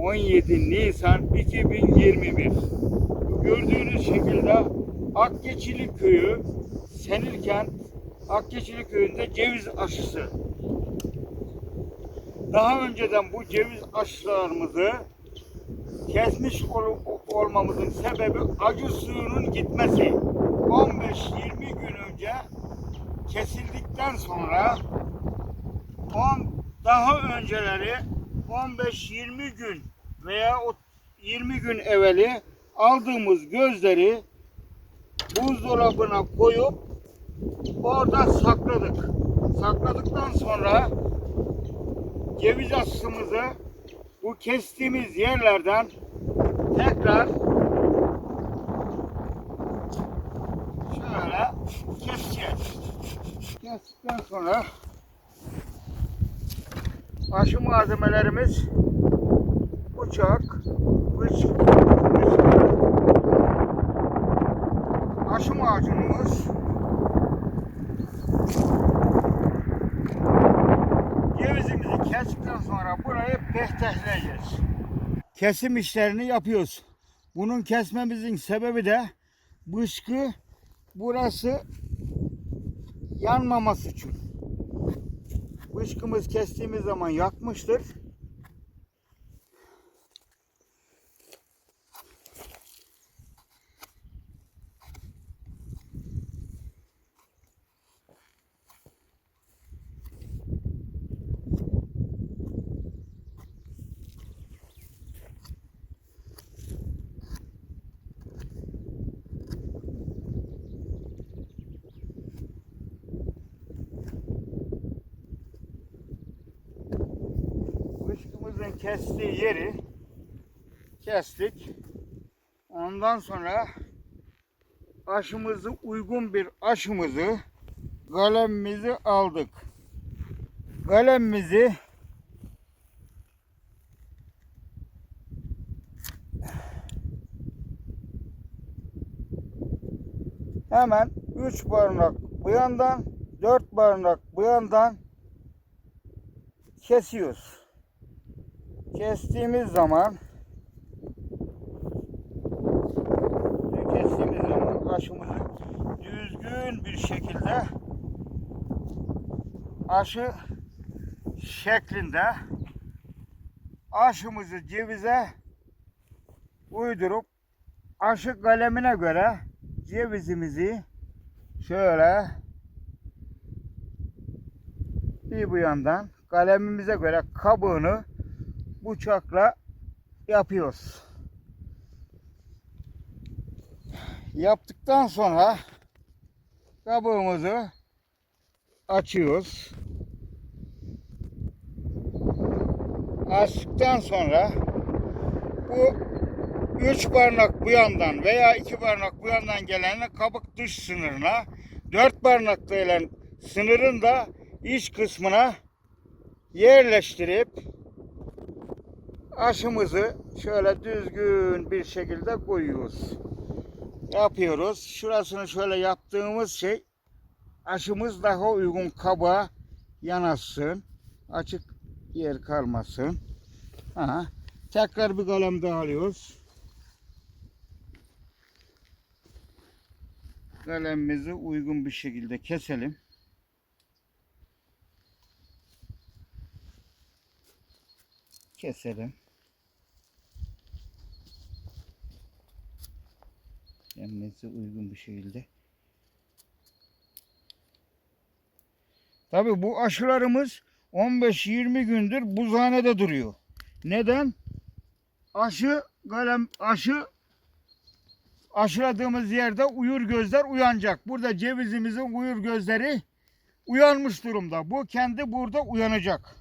17 Nisan 2021 Gördüğünüz şekilde Akgeçili Köyü Senirkent Akgeçili Köyü'nde ceviz aşısı. Daha önceden bu ceviz aşılarımızı kesmiş ol- olmamızın sebebi acı suyunun gitmesi. 15-20 gün önce kesildikten sonra on, daha önceleri 15-20 gün veya o 20 gün evveli aldığımız gözleri buzdolabına koyup orada sakladık. Sakladıktan sonra ceviz aslımızı bu kestiğimiz yerlerden tekrar şöyle keseceğiz. Kestikten sonra aşı malzemelerimiz bıçak, bıç, bıçak, aşı macunumuz, cevizimizi kestikten sonra burayı pehtehleyeceğiz. Kesim işlerini yapıyoruz. Bunun kesmemizin sebebi de bışkı burası yanmaması için. Bışkımız kestiğimiz zaman yakmıştır. Kestiği yeri kestik. Ondan sonra aşımızı uygun bir aşımızı kalemimizi aldık. Kalemimizi hemen 3 barınak bu yandan 4 barınak bu yandan kesiyoruz. Kestiğimiz zaman kestiğimiz zaman aşımızı düzgün bir şekilde aşı şeklinde aşımızı cevize uydurup aşı kalemine göre cevizimizi şöyle bir bu yandan kalemimize göre kabuğunu bıçakla yapıyoruz. Yaptıktan sonra kabuğumuzu açıyoruz. Açtıktan sonra bu üç barnak bu yandan veya iki barnak bu yandan gelenle kabuk dış sınırına, dört barnak gelen sınırın da iç kısmına yerleştirip aşımızı şöyle düzgün bir şekilde koyuyoruz. Yapıyoruz. Şurasını şöyle yaptığımız şey aşımız daha uygun kaba yanaşsın. Açık yer kalmasın. Aha. Tekrar bir kalem daha alıyoruz. Kalemimizi uygun bir şekilde keselim. Keselim. Kendinize uygun bir şekilde. Tabi bu aşılarımız 15-20 gündür buzhanede duruyor. Neden? Aşı kalem aşı aşıladığımız yerde uyur gözler uyanacak. Burada cevizimizin uyur gözleri uyanmış durumda. Bu kendi burada uyanacak.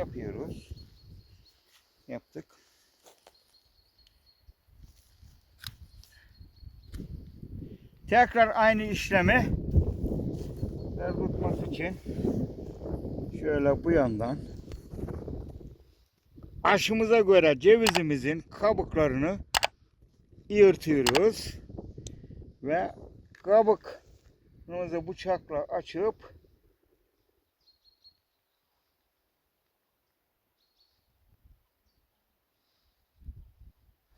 Yapıyoruz. Yaptık. Tekrar aynı işlemi tutması için şöyle bu yandan aşımıza göre cevizimizin kabuklarını yırtıyoruz ve kabuk Bunu bıçakla açıp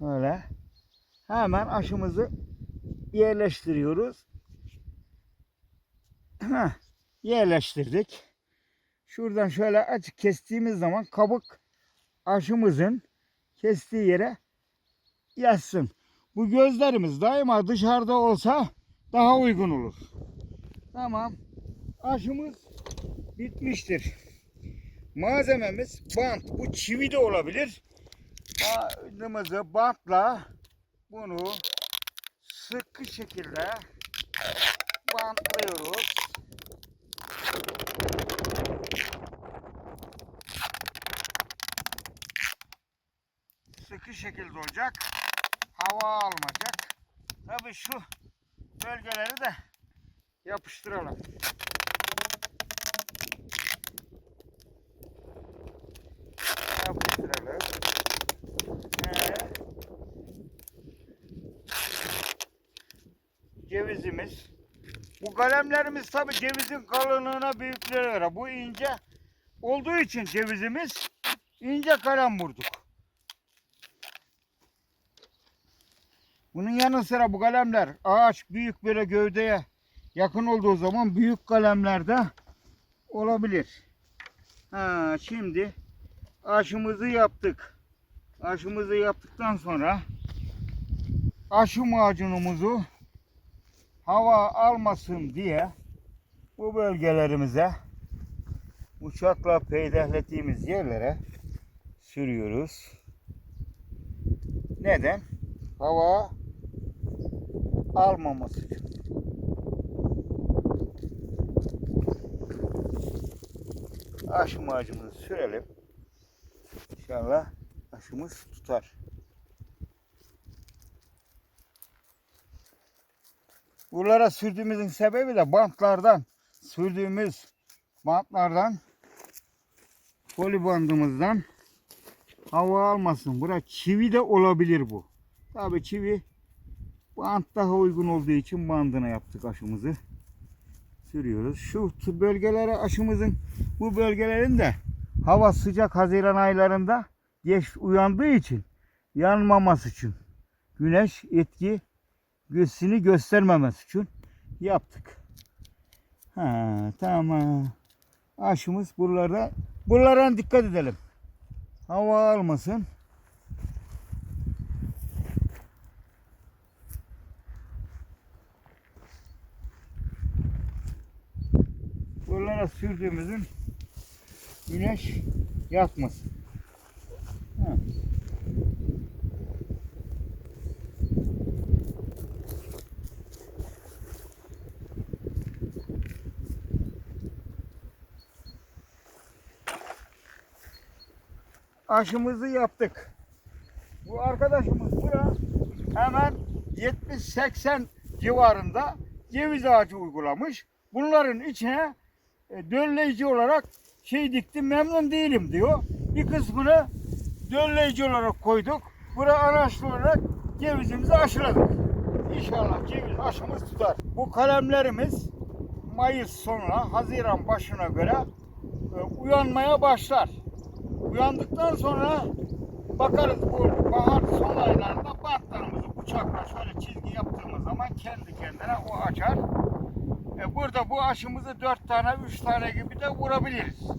Böyle hemen aşımızı yerleştiriyoruz. Heh, yerleştirdik. Şuradan şöyle açık kestiğimiz zaman kabuk aşımızın kestiği yere yatsın. Bu gözlerimiz daima dışarıda olsa daha uygun olur. Tamam. Aşımız bitmiştir. Malzememiz bant. Bu çivi de olabilir. Bandımızı bantla bunu sıkı şekilde bantlıyoruz. Sıkı şekilde olacak. Hava almayacak. Tabii şu bölgeleri de yapıştıralım. Yapıştıralım. Cevizimiz. Bu kalemlerimiz tabii cevizin kalınlığına büyüklüğüne göre. Bu ince olduğu için cevizimiz ince kalem vurduk. Bunun yanı sıra bu kalemler ağaç büyük böyle gövdeye yakın olduğu zaman büyük kalemler de olabilir. Ha, şimdi aşımızı yaptık. Aşımızı yaptıktan sonra aşı macunumuzu hava almasın diye bu bölgelerimize uçakla peydahlettiğimiz yerlere sürüyoruz. Neden? Hava almaması için. Aşı macunumuzu sürelim. İnşallah aşımız tutar. Buralara sürdüğümüzün sebebi de bantlardan sürdüğümüz bantlardan polibandımızdan hava almasın. Bura çivi de olabilir bu. Tabi çivi bant daha uygun olduğu için bandına yaptık aşımızı. Sürüyoruz. Şu bölgelere aşımızın bu bölgelerin de hava sıcak Haziran aylarında geç uyandığı için yanmaması için güneş etki göğsünü göstermemesi için yaptık. Ha, tamam. Aşımız buralarda. Buralara dikkat edelim. Hava almasın. Buralara sürdüğümüzün güneş yakmasın. Aşımızı yaptık. Bu arkadaşımız bura hemen 70-80 civarında ceviz ağacı uygulamış. Bunların içine e, dölleyici olarak şey diktim memnun değilim diyor. Bir kısmını dölleyici olarak koyduk. Bura araçlı olarak cevizimizi aşıladık. İnşallah ceviz aşımız tutar. Bu kalemlerimiz Mayıs sonuna, Haziran başına göre e, uyanmaya başlar. Uyandıktan sonra bakarız bu bahar son aylarında bantlarımızı bıçakla şöyle çizgi yaptığımız zaman kendi kendine o açar. E burada bu aşımızı dört tane, üç tane gibi de vurabiliriz.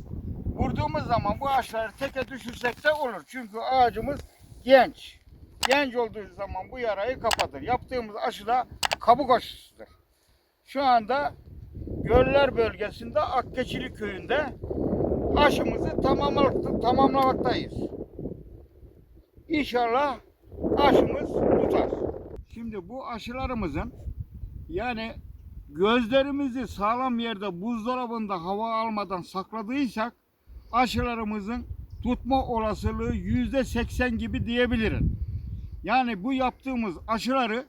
Vurduğumuz zaman bu aşıları teke düşürsek de olur. Çünkü ağacımız genç. Genç olduğu zaman bu yarayı kapatır. Yaptığımız aşı da kabuk aşısıdır. Şu anda Göller bölgesinde Akkeçili köyünde aşımızı tamamlamak, tamamlamaktayız. İnşallah aşımız tutar. Şimdi bu aşılarımızın yani gözlerimizi sağlam yerde buzdolabında hava almadan sakladıysak aşılarımızın tutma olasılığı yüzde seksen gibi diyebilirim. Yani bu yaptığımız aşıları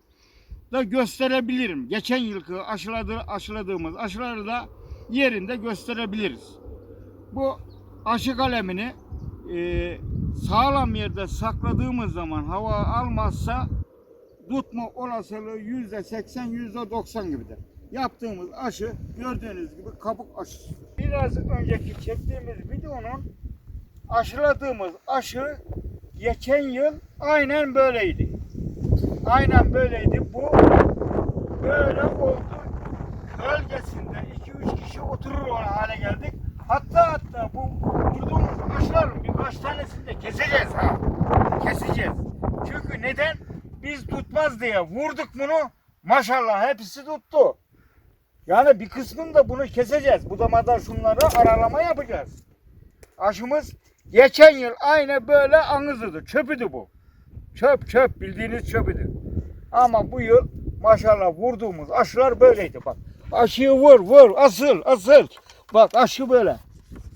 da gösterebilirim. Geçen yılki aşıladı, aşıladığımız aşıları da yerinde gösterebiliriz. Bu aşı kalemini e, sağlam yerde sakladığımız zaman hava almazsa tutma olasılığı yüzde seksen, yüzde doksan gibidir. yaptığımız aşı gördüğünüz gibi kabuk aşısı. Biraz önceki çektiğimiz videonun aşıladığımız aşı geçen yıl aynen böyleydi. Aynen böyleydi. Bu böyle oldu. Bölgesinde 2-3 kişi oturur hale geldik. Hatta hatta bu vurduğumuz aşıların birkaç tanesini de keseceğiz ha. Keseceğiz. Çünkü neden? Biz tutmaz diye vurduk bunu. Maşallah hepsi tuttu. Yani bir kısmını da bunu keseceğiz. Budamada şunları aralama yapacağız. Aşımız geçen yıl aynı böyle anızıdı. Çöpüdü bu. Çöp çöp bildiğiniz çöpüdü. Ama bu yıl maşallah vurduğumuz aşılar böyleydi bak. Aşıyı vur vur asıl asıl. Bak aşı böyle.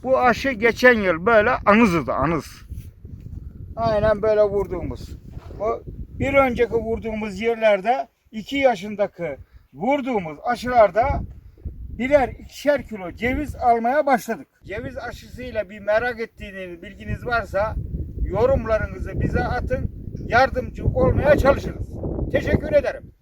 Bu aşı geçen yıl böyle anızıdı anız. Aynen böyle vurduğumuz. O bir önceki vurduğumuz yerlerde 2 yaşındaki vurduğumuz aşılarda birer ikişer kilo ceviz almaya başladık. Ceviz aşısıyla bir merak ettiğiniz bilginiz varsa yorumlarınızı bize atın. Yardımcı olmaya çalışırız. Teşekkür ederim.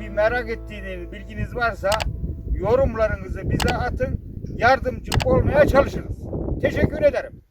Bir merak ettiğiniz bilginiz varsa yorumlarınızı bize atın. Yardımcı olmaya çalışırız. Teşekkür ederim.